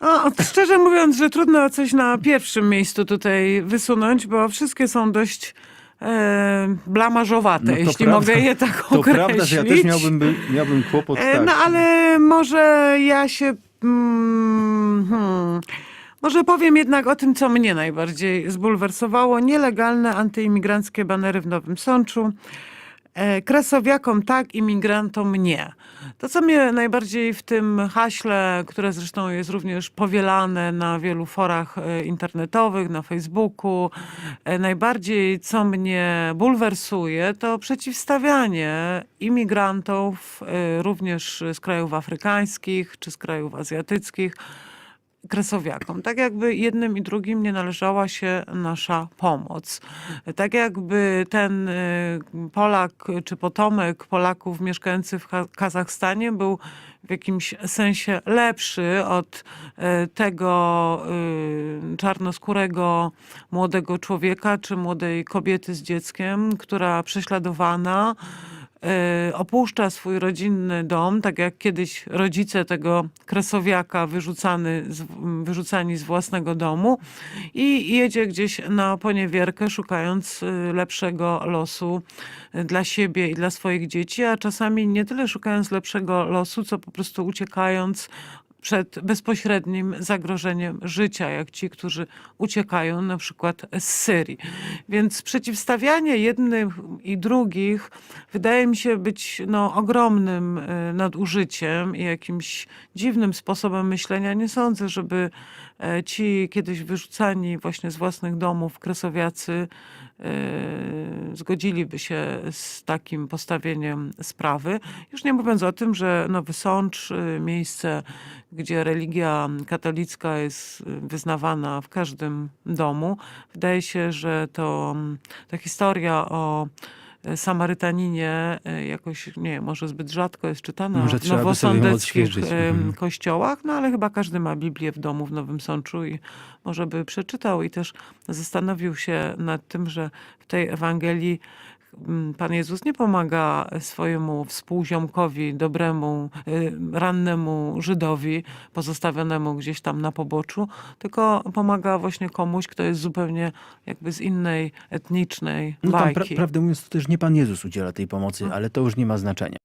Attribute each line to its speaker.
Speaker 1: O, szczerze mówiąc, że trudno coś na pierwszym miejscu tutaj wysunąć, bo wszystkie są dość e, blamażowate,
Speaker 2: No to
Speaker 1: jeśli
Speaker 2: prawda-
Speaker 1: mogę je tak
Speaker 2: To
Speaker 1: określić.
Speaker 2: prawda, że ja też miałbym, by, miałbym kłopot
Speaker 1: E,
Speaker 2: tak.
Speaker 1: No ale może ja się. Mm, hmm, może powiem jednak o tym, co mnie najbardziej zbulwersowało. Nielegalne antyimigranckie banery w Nowym Sączu. E, Kresowiakom tak, imigrantom nie. To, co mnie najbardziej w tym haśle, które zresztą jest również powielane na wielu forach e, internetowych, na Facebooku, e, najbardziej co mnie bulwersuje, to przeciwstawianie imigrantów, również z krajów afrykańskich czy z krajów azjatyckich, kresowiakom. Tak jakby jednym i drugim nie należała się nasza pomoc. Tak jakby ten y, Polak czy potomek Polaków mieszkający w Ka- Kazachstanie był w jakimś sensie lepszy od y, tego y, czarnoskórego młodego człowieka czy młodej kobiety z dzieckiem, która prześladowana opuszcza swój rodzinny dom, tak jak kiedyś rodzice tego kresowiaka wyrzucany wyrzucani z własnego domu i jedzie gdzieś na poniewierkę, szukając y, lepszego losu y, dla siebie i dla swoich dzieci, a czasami nie tyle szukając lepszego losu, co po prostu uciekając przed bezpośrednim zagrożeniem życia, jak ci, którzy uciekają na przykład z Syrii. Więc przeciwstawianie jednych i drugich wydaje mi się być no, ogromnym e, nadużyciem i jakimś dziwnym sposobem myślenia. Nie sądzę, żeby e, ci kiedyś wyrzucani właśnie z własnych domów kresowiacy zgodziliby się z takim postawieniem sprawy. Już nie mówiąc o tym, że Nowy Sącz, y, miejsce, gdzie religia katolicka jest y, wyznawana w każdym domu, wydaje się, że to mm, ta historia o y, Samarytaninie y, jakoś, nie wiem, może zbyt rzadko jest czytana
Speaker 2: Może
Speaker 1: w nowosądeckich kościołach, no ale chyba każdy ma Biblię w domu w Nowym Sączu i może by przeczytał i też zastanowił się nad tym, że w tej Ewangelii Pan Jezus nie pomaga swojemu współziomkowi, dobremu, y, rannemu Żydowi, pozostawionemu gdzieś tam na poboczu, tylko pomaga właśnie komuś, kto jest zupełnie jakby z innej etnicznej
Speaker 2: No tam, pra,
Speaker 1: bajki.
Speaker 2: prawdę mówiąc, to też nie Pan Jezus udziela tej pomocy, ale to już nie ma znaczenia.